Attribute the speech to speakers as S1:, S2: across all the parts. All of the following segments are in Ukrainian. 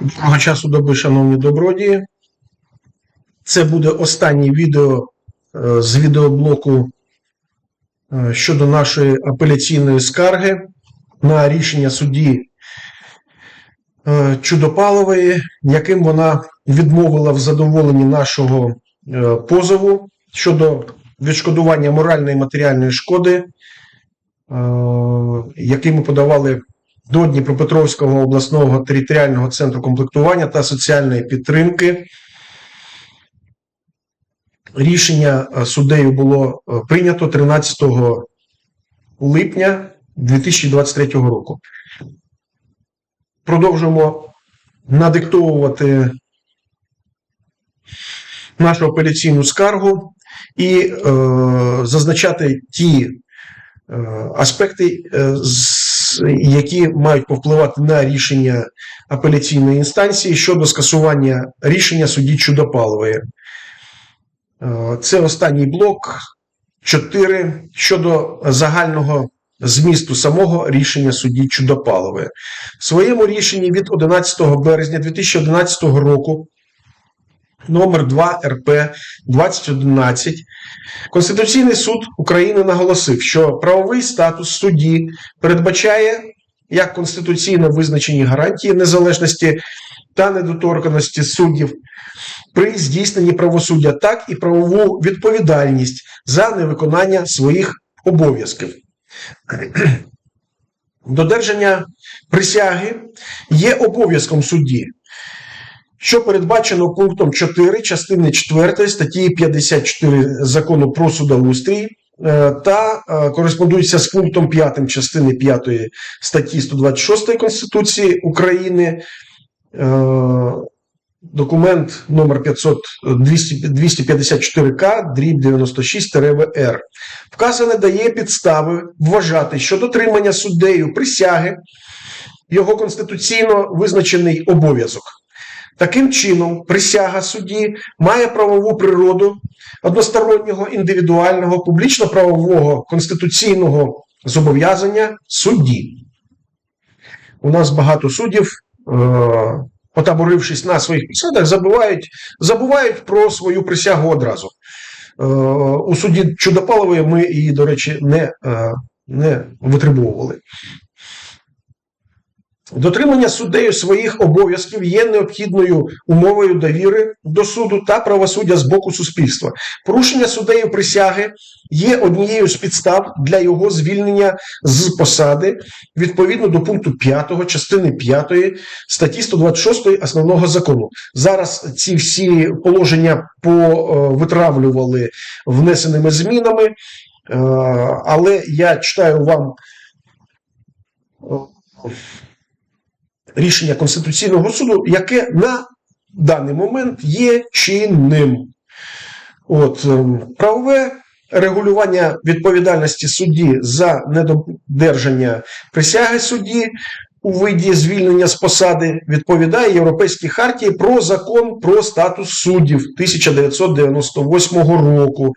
S1: Доброго часу доби, шановні добродії. Це буде останнє відео е, з відеоблоку е, щодо нашої апеляційної скарги на рішення судді е, Чудопалової, яким вона відмовила в задоволенні нашого позову щодо відшкодування моральної і матеріальної шкоди, який ми подавали до Дніпропетровського обласного територіального центру комплектування та соціальної підтримки. Рішення е, суддею було е, прийнято 13 липня 2023 року. Продовжуємо надиктовувати нашу апеляційну скаргу і е, зазначати ті е, аспекти, е, з- які мають повпливати на рішення апеляційної інстанції щодо скасування рішення судді Чудопалової. Е, Це останній блок 4 щодо загального змісту самого рішення судді Чудопалової. В своєму рішенні від 11 березня 2011 року номер 2 РП 2011 Конституційний суд України наголосив, що правовий статус судді передбачає як конституційно визначені гарантії незалежності та недоторканості суддів при здійсненні правосуддя, так і правову відповідальність за невиконання своїх обов'язків. Додержання присяги є обов'язком судді, що передбачено пунктом 4 частини 4 статті 54 закону про судоустрій е, та е, кореспондується з пунктом 5 частини 5 статті 126 Конституції України. Е, Документ номер 500 254К, дріб 96-ВР. Вказане дає підстави вважати, що дотримання суддею присяги його конституційно визначений обов'язок. Таким чином, присяга судді має правову природу одностороннього індивідуального публічно-правового конституційного зобов'язання судді. У нас багато суддів, е, отаборившись на своїх посадах, забувають, забувають про свою присягу одразу. Е, у суді Чудопалової ми її, до речі, не, е, не витребовували. Дотримання суддею своїх обов'язків є необхідною умовою довіри до суду та правосуддя з боку суспільства. Порушення суддею присяги є однією з підстав для його звільнення з посади відповідно до пункту 5 частини 5 статті 126 основного закону. Зараз ці всі положення повитравлювали внесеними змінами, е, але я читаю вам. Рішення Конституційного суду, яке на даний момент є чинним. От, ем, правове регулювання відповідальності судді за недодержання присяги судді у виді звільнення з посади відповідає Європейській хартії про закон про статус суддів 1998 року,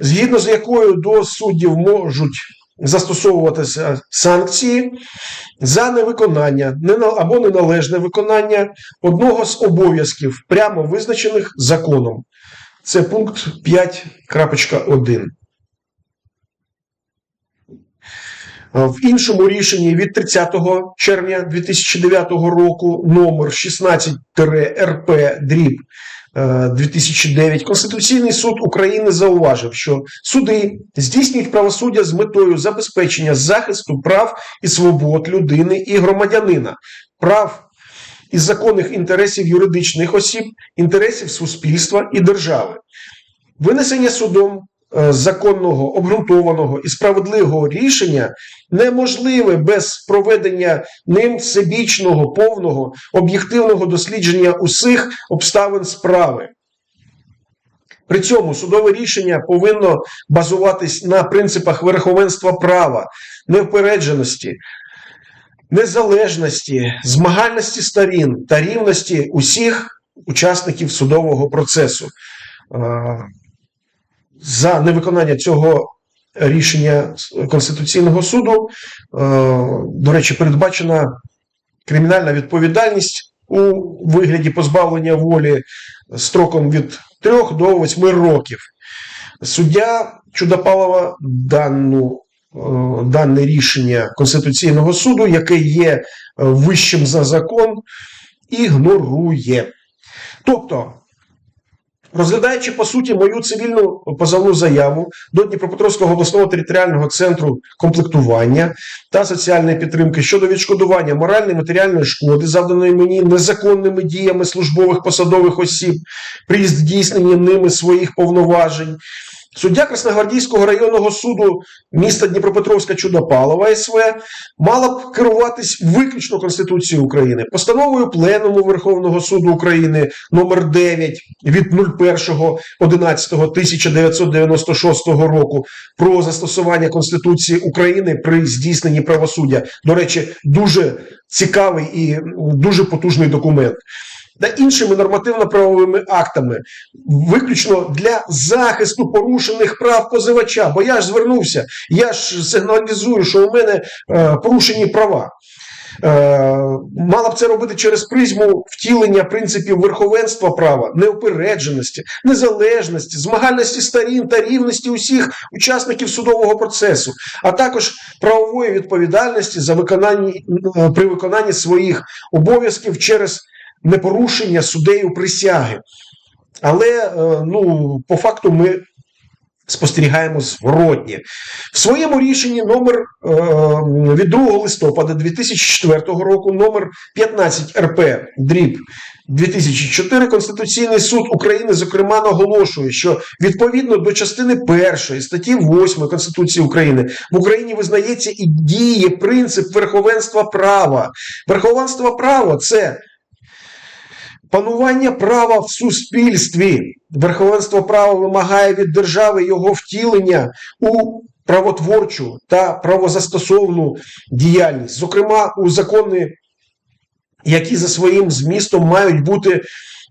S1: згідно з якою до суддів можуть застосовуватися санкції за невиконання або неналежне виконання одного з обов'язків, прямо визначених законом. Це пункт 5.1. В іншому рішенні від 30 червня 2009 року номер 16-РП дріб е, 2009 Конституційний суд України зауважив, що суди здійснюють правосуддя з метою забезпечення захисту прав і свобод людини і громадянина, прав і законних інтересів юридичних осіб, інтересів суспільства і держави. Винесення судом е, законного, обґрунтованого і справедливого рішення неможливе без проведення ним всебічного, повного, об'єктивного дослідження усіх обставин справи. При цьому судове рішення повинно базуватись на принципах верховенства права, невпередженості, незалежності, змагальності сторін та рівності усіх учасників судового процесу. За невиконання цього рішення Конституційного суду, е, до речі, передбачена кримінальна відповідальність у вигляді позбавлення волі строком від 3 до 8 років. Суддя Чудопалова дану, е, дане рішення Конституційного суду, яке є вищим за закон, ігнорує. Тобто, розглядаючи по суті мою цивільну позовну заяву до Дніпропетровського обласного територіального центру комплектування та соціальної підтримки щодо відшкодування моральної матеріальної шкоди, завданої мені незаконними діями службових посадових осіб при здійсненні ними своїх повноважень. Суддя Красногвардійського районного суду міста Дніпропетровська Чудопалова СВ мала б керуватись виключно Конституцією України, постановою Пленуму Верховного суду України номер 9 від 01.11.1996 року про застосування Конституції України при здійсненні правосуддя. До речі, дуже цікавий і дуже потужний документ. Та іншими нормативно-правовими актами, виключно для захисту порушених прав позивача. Бо я ж звернувся, я ж сигналізую, що у мене е, порушені права. Е, мала б це робити через призму втілення принципів верховенства права, неупередженості, незалежності, змагальності сторін та рівності усіх учасників судового процесу, а також правової відповідальності за виконання е, при виконанні своїх обов'язків через непорушення суддею присяги. Але е, ну, по факту ми спостерігаємо зворотні. В своєму рішенні номер е, від 2 листопада 2004 року, номер 15 РП дріб 2004 Конституційний суд України, зокрема, наголошує, що відповідно до частини 1 статті 8 Конституції України в Україні визнається і діє принцип верховенства права. Верховенство права це. Панування права в суспільстві, верховенство права вимагає від держави його втілення у правотворчу та правозастосовну діяльність, зокрема у закони, які за своїм змістом мають бути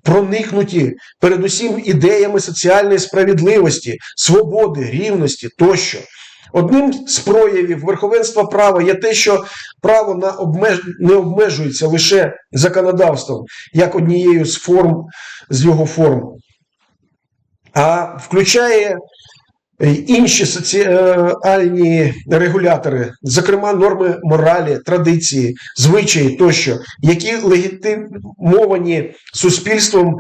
S1: проникнуті передусім ідеями соціальної справедливості, свободи, рівності тощо. Одним з проявів верховенства права є те, що право на обмеж... не обмежується лише законодавством, як однією з форм з його форм, а включає інші соціальні регулятори, зокрема норми моралі, традиції, звичаї тощо, які легітимовані суспільством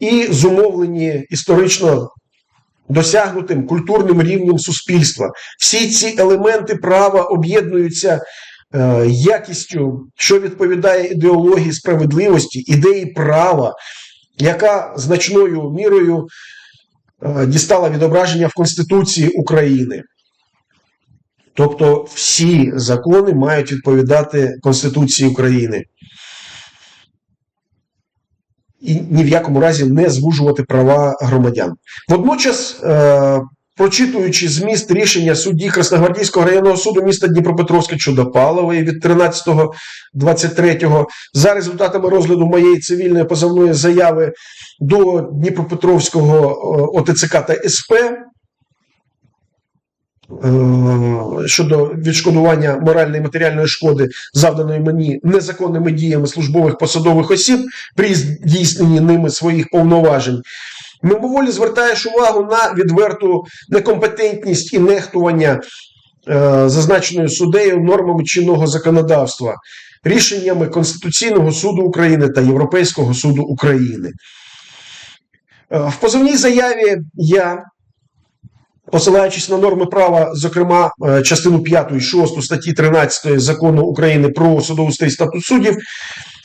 S1: і зумовлені історично досягнутим культурним рівнем суспільства. Всі ці елементи права об'єднуються е, якістю, що відповідає ідеології справедливості, ідеї права, яка значною мірою е, дістала відображення в Конституції України. Тобто всі закони мають відповідати Конституції України. І ні в якому разі не звужувати права громадян. Водночас, е, прочитуючи зміст рішення судді Красногвардійського районного суду міста Дніпропетровська Чудопалової від 13.23 за результатами розгляду моєї цивільної позовної заяви до Дніпропетровського е, ОТЦК та СП. Е, щодо відшкодування моральної і матеріальної шкоди, завданої мені незаконними діями службових посадових осіб при здійсненні ними своїх повноважень, мимоволі звертаєш увагу на відверту некомпетентність і нехтування е, зазначеною суддею нормами чинного законодавства, рішеннями Конституційного суду України та Європейського суду України. Е, в позовній заяві я Посилаючись на норми права, зокрема е, частину 5 і 6 статті 13 закону України про судоустрій статут суддів,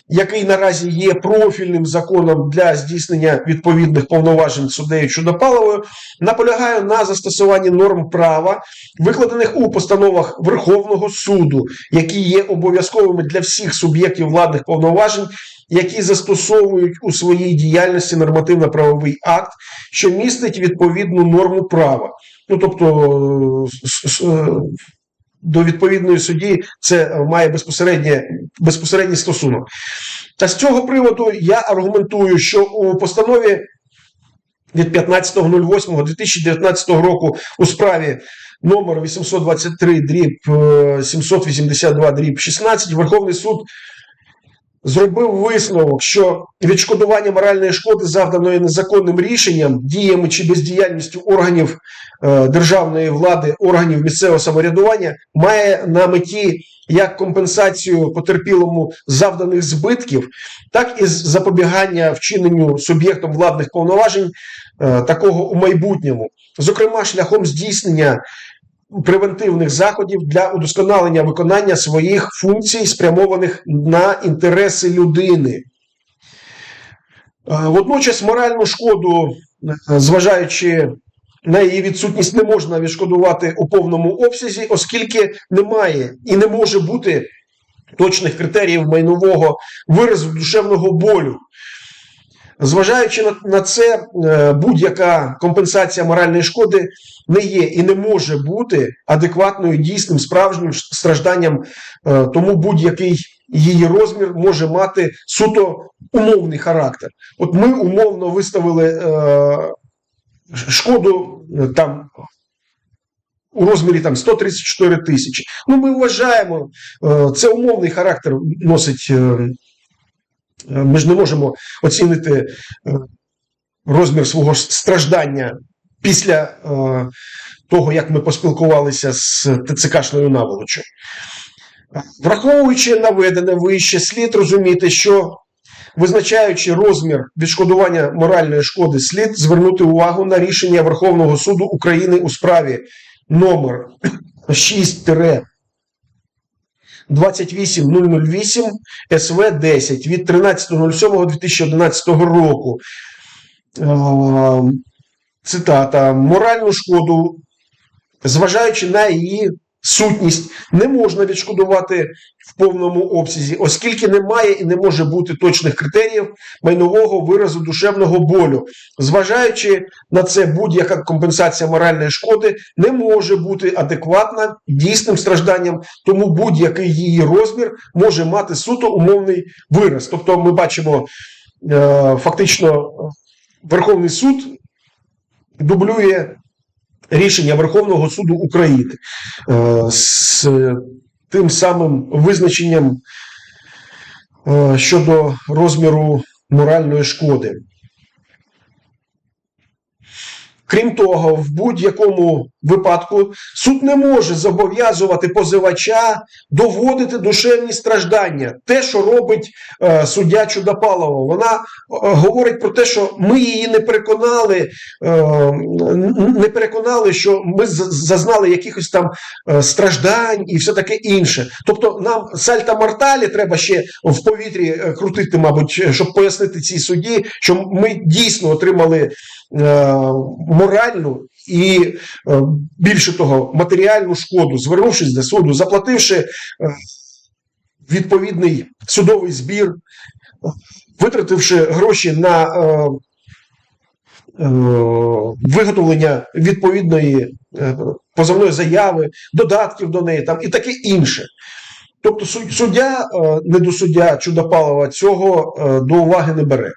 S1: який наразі є профільним законом для здійснення відповідних повноважень суддею Чудопаловою, наполягаю на застосуванні норм права, викладених у постановах Верховного суду, які є обов'язковими для всіх суб'єктів владних повноважень, які застосовують у своїй діяльності нормативно-правовий акт, що містить відповідну норму права. Ну тобто до відповідної судді це має безпосередній стосунок. Та з цього приводу я аргументую, що у постанові від 15.08.2019 року у справі номер 823 дріб 782 дріб 16 Верховний суд зробив висновок, що відшкодування моральної шкоди, завданої незаконним рішенням, діями чи бездіяльністю органів е, державної влади, органів місцевого самоврядування, має на меті як компенсацію потерпілому завданих збитків, так і запобігання вчиненню суб'єктом владних повноважень е, такого у майбутньому, зокрема шляхом здійснення превентивних заходів для удосконалення виконання своїх функцій, спрямованих на інтереси людини. Е, Водночас моральну шкоду, е, зважаючи на її відсутність, не можна відшкодувати у повному обсязі, оскільки немає і не може бути точних критеріїв майнового виразу душевного болю. Зважаючи на, це, е, будь-яка компенсація моральної шкоди не є і не може бути адекватною дійсним справжнім стражданням, е, тому будь-який її розмір може мати суто умовний характер. От ми умовно виставили е, шкоду там. У розмірі там 134 тисячі. Ну, ми вважаємо, це умовний характер носить. Е, Ми ж не можемо оцінити е, розмір свого страждання після е, того, як ми поспілкувалися з ТЦКшною наволочю. Враховуючи наведене вище, слід розуміти, що визначаючи розмір відшкодування моральної шкоди, слід звернути увагу на рішення Верховного суду України у справі номер 6 28008 СВ 10 від 13.07.2011 року. Е, Цитата: моральну шкоду, зважаючи на її сутність, не можна відшкодувати в повному обсязі, оскільки немає і не може бути точних критеріїв майнового виразу душевного болю. Зважаючи на це, будь-яка компенсація моральної шкоди не може бути адекватна дійсним стражданням, тому будь-який її розмір може мати суто умовний вираз. Тобто, ми бачимо е, фактично Верховний суд дублює рішення Верховного суду України е, з тим самим визначенням е, щодо розміру моральної шкоди. Крім того, в будь-якому випадку суд не може зобов'язувати позивача доводити душевні страждання. Те, що робить е, суддя Чудопалова, вона е, говорить про те, що ми її не переконали, е, не переконали, що ми зазнали якихось там е, страждань і все таке інше. Тобто, нам сальта морталі треба ще в повітрі е, крутити, мабуть, щоб пояснити цій судді, що ми дійсно отримали. Е, моральну і е, більше того, матеріальну шкоду, звернувшись до суду, заплативши е, відповідний судовий збір, витративши гроші на виготовлення відповідної позовної заяви, додатків до неї там і таке інше. Тобто суддя, недосуддя Чудопалова цього до уваги не бере.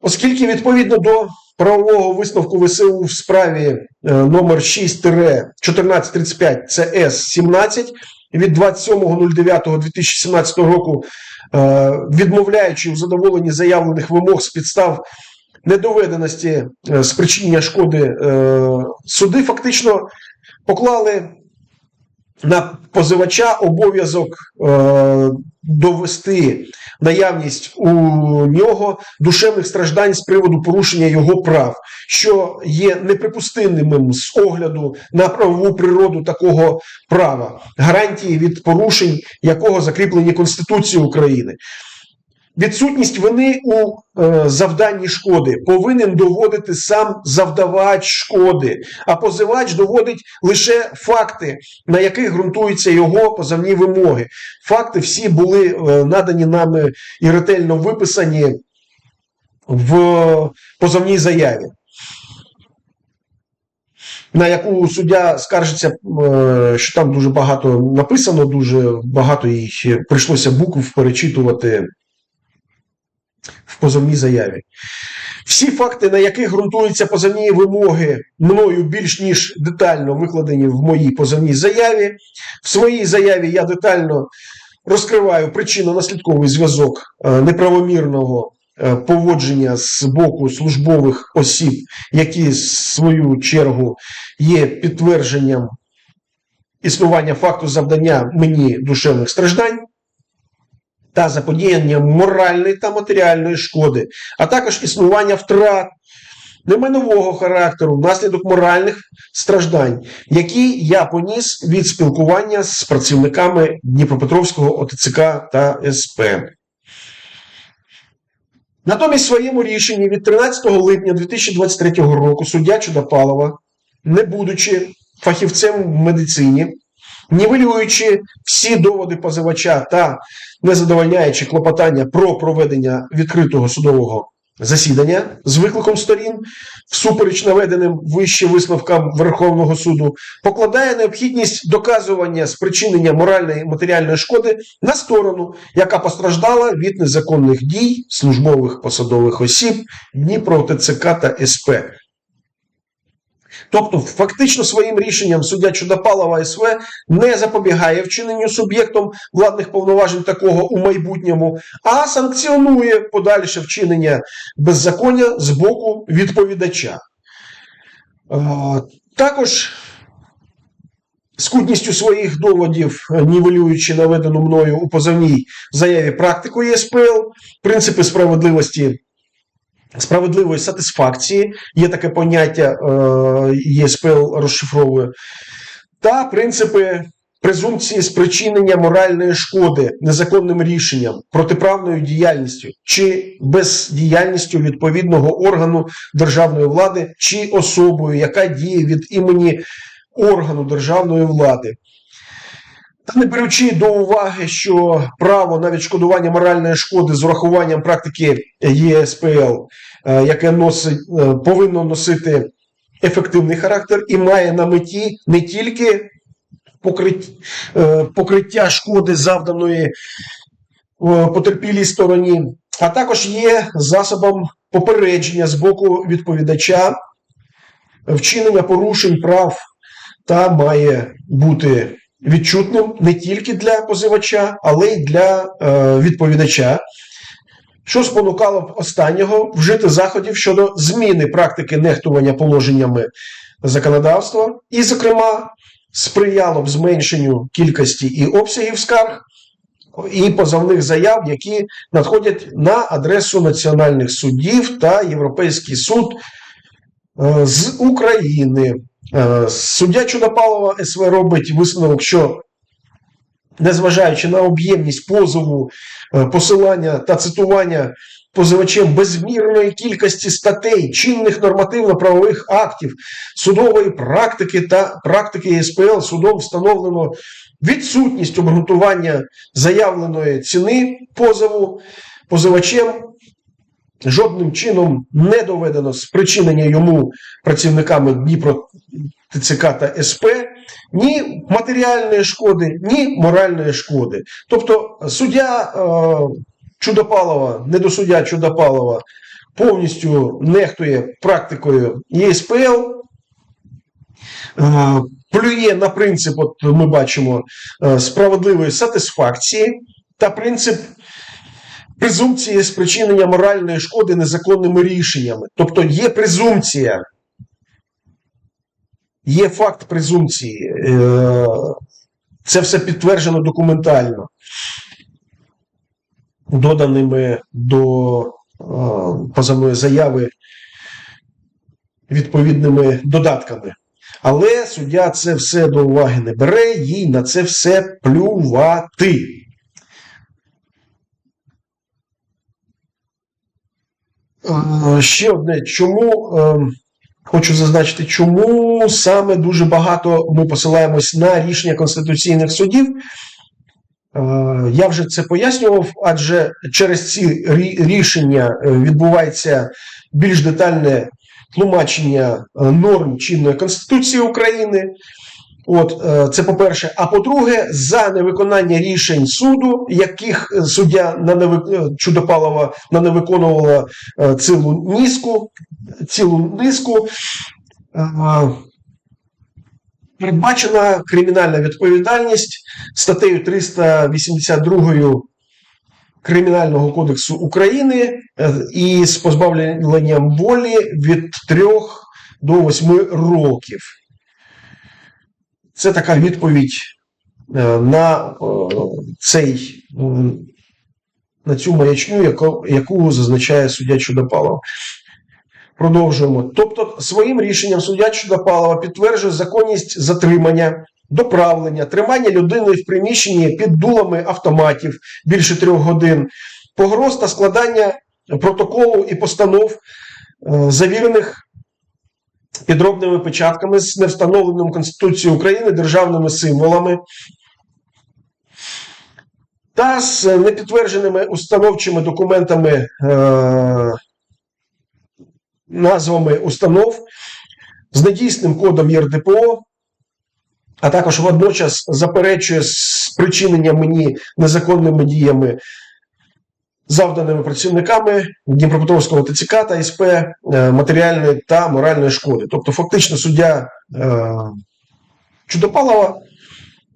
S1: Оскільки відповідно до правового висновку ВСУ в справі е, номер 6-1435 ЦС 17 від 27.09.2017 року, е, відмовляючи у задоволенні заявлених вимог з підстав недоведеності е, спричинення шкоди, суди фактично поклали на позивача обов'язок довести наявність у нього душевних страждань з приводу порушення його прав, що є неприпустимим з огляду на правову природу такого права, гарантії від порушень якого закріплені Конституцією України. Відсутність вини у е, завданні шкоди повинен доводити сам завдавач шкоди, а позивач доводить лише факти, на яких ґрунтуються його позовні вимоги. Факти всі були е, надані нами і ретельно виписані в позовній заяві. На яку суддя скаржиться, е, що там дуже багато написано, дуже багато їх прийшлося букв перечитувати в позовній заяві. Всі факти, на яких ґрунтуються позовні вимоги, мною більш ніж детально викладені в моїй позовній заяві. В своїй заяві я детально розкриваю причинно-наслідковий зв'язок е, неправомірного е, поводження з боку службових осіб, які, в свою чергу, є підтвердженням існування факту завдання мені душевних страждань та заподіяння моральної та матеріальної шкоди, а також існування втрат немайнового характеру внаслідок моральних страждань, які я поніс від спілкування з працівниками Дніпропетровського ОТЦК та СП. Натомість в своєму рішенні від 13 липня 2023 року суддя Чудопалова, не будучи фахівцем в медицині, нівелюючи всі доводи позивача та не задовольняючи клопотання про проведення відкритого судового засідання з викликом сторін, всупереч наведеним вище висновкам Верховного суду, покладає необхідність доказування спричинення моральної і матеріальної шкоди на сторону, яка постраждала від незаконних дій службових посадових осіб Дніпро ТЦК та СП. Тобто, фактично своїм рішенням суддя Чудопалова СВ не запобігає вчиненню суб'єктом владних повноважень такого у майбутньому, а санкціонує подальше вчинення беззаконня з боку відповідача. Е, Також скудністю своїх доводів, е, нівелюючи наведену мною у позовній заяві практику ЄСПЛ, принципи справедливості справедливої сатисфакції, є таке поняття, е, ЄСПЛ розшифровує, та принципи презумпції спричинення моральної шкоди незаконним рішенням, протиправною діяльністю чи бездіяльністю відповідного органу державної влади чи особою, яка діє від імені органу державної влади. Та не беручи до уваги, що право на відшкодування моральної шкоди з урахуванням практики ЄСПЛ, е, яке носить, е, повинно носити ефективний характер і має на меті не тільки покриття, покриття шкоди, завданої е, потерпілій стороні, а також є засобом попередження з боку відповідача вчинення порушень прав та має бути відчутним не тільки для позивача, але й для е, відповідача, що спонукало б останнього вжити заходів щодо зміни практики нехтування положеннями законодавства, і, зокрема, сприяло б зменшенню кількості і обсягів скарг. І позовних заяв, які надходять на адресу національних суддів та Європейський суд е, з України. Е, Суддя Чудопалова СВ робить висновок, що незважаючи на об'ємність позову, е, посилання та цитування позивачем безмірної кількості статей, чинних нормативно-правових актів, судової практики та практики ЄСПЛ судом встановлено відсутність обґрунтування заявленої ціни позову позивачем жодним чином не доведено спричинення йому працівниками Дніпро ТЦК та СП ні матеріальної шкоди, ні моральної шкоди. Тобто суддя е, Чудопалова, недосуддя Чудопалова повністю нехтує практикою ЄСПЛ, е, плює на принцип, от ми бачимо, е, справедливої сатисфакції та принцип презумпції спричинення моральної шкоди незаконними рішеннями. Тобто є презумпція, є факт презумпції. Е, Це все підтверджено документально, доданими до е, позовної заяви відповідними додатками. Але суддя це все до уваги не бере, їй на це все плювати. Ще одне, чому е, хочу зазначити, чому саме дуже багато ми посилаємось на рішення конституційних судів. Е, Я вже це пояснював, адже через ці рішення е, відбувається більш детальне тлумачення е, норм чинної Конституції України. От е, це по-перше. А по-друге, за невиконання рішень суду, яких е, суддя на невик... е, Чудопалова на не виконувала цілу низку, цілу низку. передбачена кримінальна відповідальність статтею 382 Кримінального кодексу України і з позбавленням волі від 3 до 8 років. Це така відповідь е, на е, цей на цю маячню, яку, яку зазначає суддя Чудопалов. Продовжуємо. Тобто, своїм рішенням суддя Чудопалова підтверджує законність затримання, доправлення, тримання людини в приміщенні під дулами автоматів більше трьох годин, погроз та складання протоколу і постанов, е, завірених підробними печатками з невстановленим Конституцією України державними символами та з непідтвердженими установчими документами, е, назвами установ, з недійсним кодом ЄРДПО, а також водночас заперечує спричинення мені незаконними діями, завданими працівниками Дніпропетровського ТЦК та СП е, матеріальної та моральної шкоди. Тобто, фактично, суддя е, Чудопалова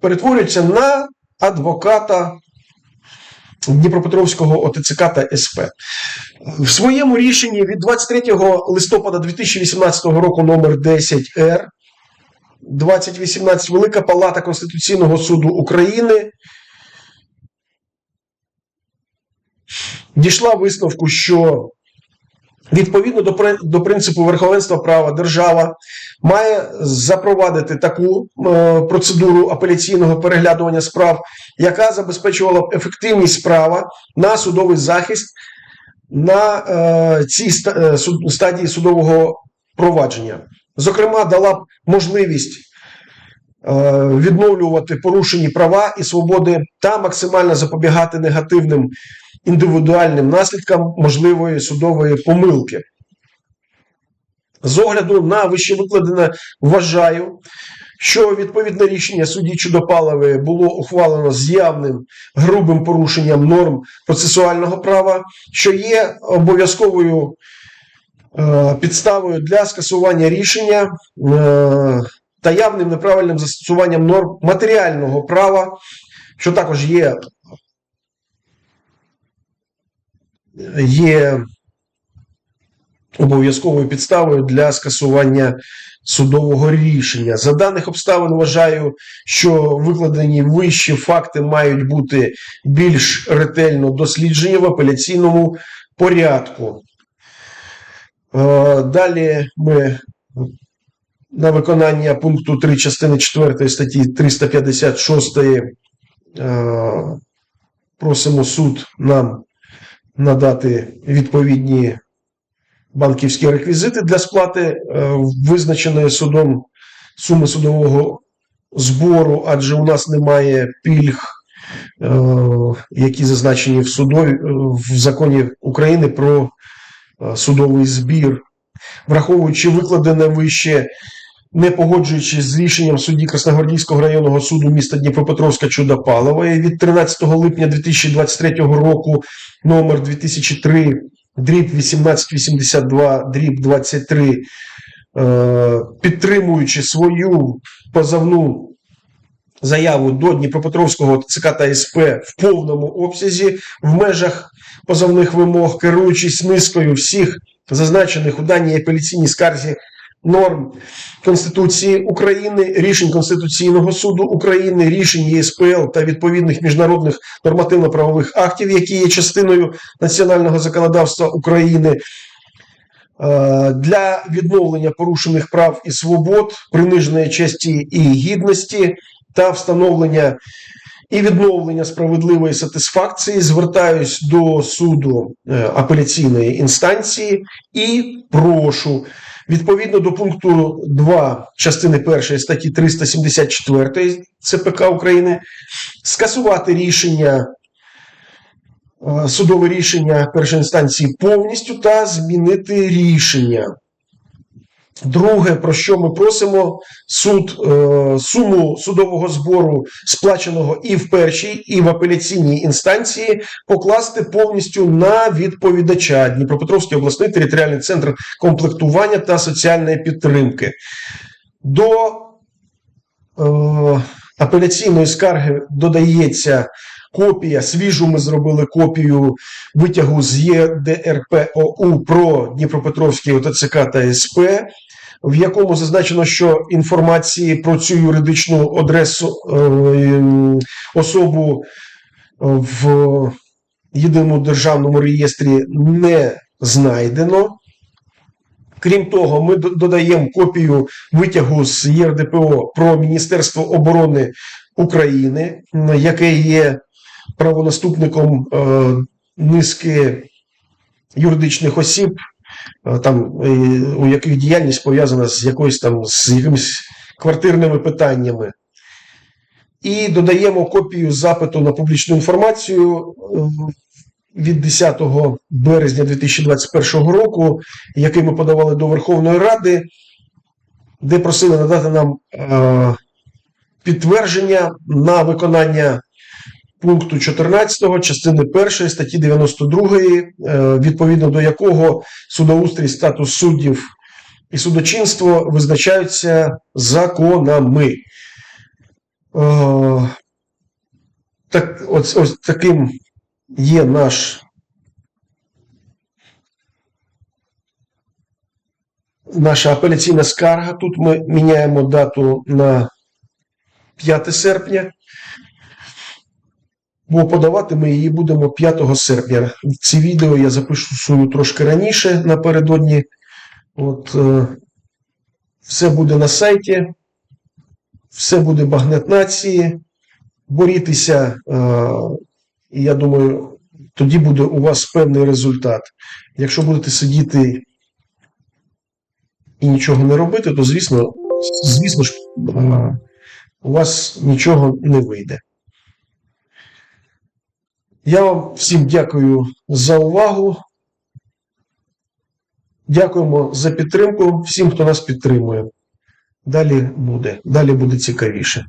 S1: перетворюється на адвоката Дніпропетровського ОТЦК та СП. В своєму рішенні від 23 листопада 2018 року номер 10 Р 2018 Велика Палата Конституційного суду України дійшла висновку, що відповідно до, до принципу верховенства права держава має запровадити таку е, процедуру апеляційного переглядування справ, яка забезпечувала б ефективність права на судовий захист на е, цій ста- е, стадії судового провадження. Зокрема, дала б можливість е, відновлювати порушені права і свободи та максимально запобігати негативним індивідуальним наслідкам можливої судової помилки. З огляду на вищевикладене, вважаю, що відповідне рішення судді Чудопалової було ухвалено з явним грубим порушенням норм процесуального права, що є обов'язковою е, підставою для скасування рішення е, та явним неправильним застосуванням норм матеріального права, що також є, є обов'язковою підставою для скасування судового рішення. За даних обставин вважаю, що викладені вищі факти мають бути більш ретельно досліджені в апеляційному порядку. Е, Далі ми на виконання пункту 3 частини 4 статті 356 е, просимо суд нам надати відповідні банківські реквізити для сплати е, визначеної судом суми судового збору, адже у нас немає пільг, е, які зазначені в судові е, в законі України про судовий збір, враховуючи викладене вище. Не погоджуючись з рішенням судді Красногвардійського районного суду міста Дніпропетровська Чудопалової від 13 липня 2023 року номер 2003 дріб 1882, дріб 23, е, підтримуючи свою позовну заяву до Дніпропетровського ТЦК та СП в повному обсязі в межах позовних вимог, керуючись низкою всіх зазначених у даній апеляційній скарзі норм Конституції України, рішень Конституційного суду України, рішень ЄСПЛ та відповідних міжнародних нормативно-правових актів, які є частиною національного законодавства України. е, Для відновлення порушених прав і свобод, приниженої честі і гідності та встановлення і відновлення справедливої сатисфакції звертаюсь до суду е, апеляційної інстанції і прошу відповідно до пункту 2 частини 1 статті 374 ЦПК України скасувати рішення. е, Судове рішення першої інстанції повністю та змінити рішення. Друге, про що ми просимо, суд е, суму судового збору, сплаченого і в першій, і в апеляційній інстанції, покласти повністю на відповідача Дніпропетровський обласний територіальний центр комплектування та соціальної підтримки. До апеляційної скарги додається копія. Свіжу ми зробили копію витягу з ЄДРПОУ про Дніпропетровський ОТЦК та СП, в якому зазначено, що інформації про цю юридичну адресу е, особу в єдиному державному реєстрі не знайдено. Крім того, ми додаємо копію витягу з ЄРДПО про Міністерство оборони України, яке є правонаступником е, низки юридичних осіб, там, е, у яких діяльність пов'язана з якоюсь там з якимись квартирними питаннями. І додаємо копію запиту на публічну інформацію е, від 10 березня 2021 року, який ми подавали до Верховної Ради, де просили надати нам е, підтвердження на виконання пункту 14 частини 1 статті 92, е, відповідно до якого судоустрій, статус суддів і судочинство визначаються законами. Е, так, ось, ось таким є наш наша апеляційна скарга. Тут ми міняємо дату на 5 серпня, бо подавати ми її будемо 5 серпня. Ці відео я запишу трошки раніше напередодні. От, е, все буде на сайті, все буде багнет нації. Борітеся, е, і я думаю, тоді буде у вас певний результат. Якщо будете сидіти і нічого не робити, то звісно, звісно ж, е, у вас нічого не вийде. Я вам всім дякую за увагу. Дякуємо за підтримку всім, хто нас підтримує. Далі буде, далі буде цікавіше.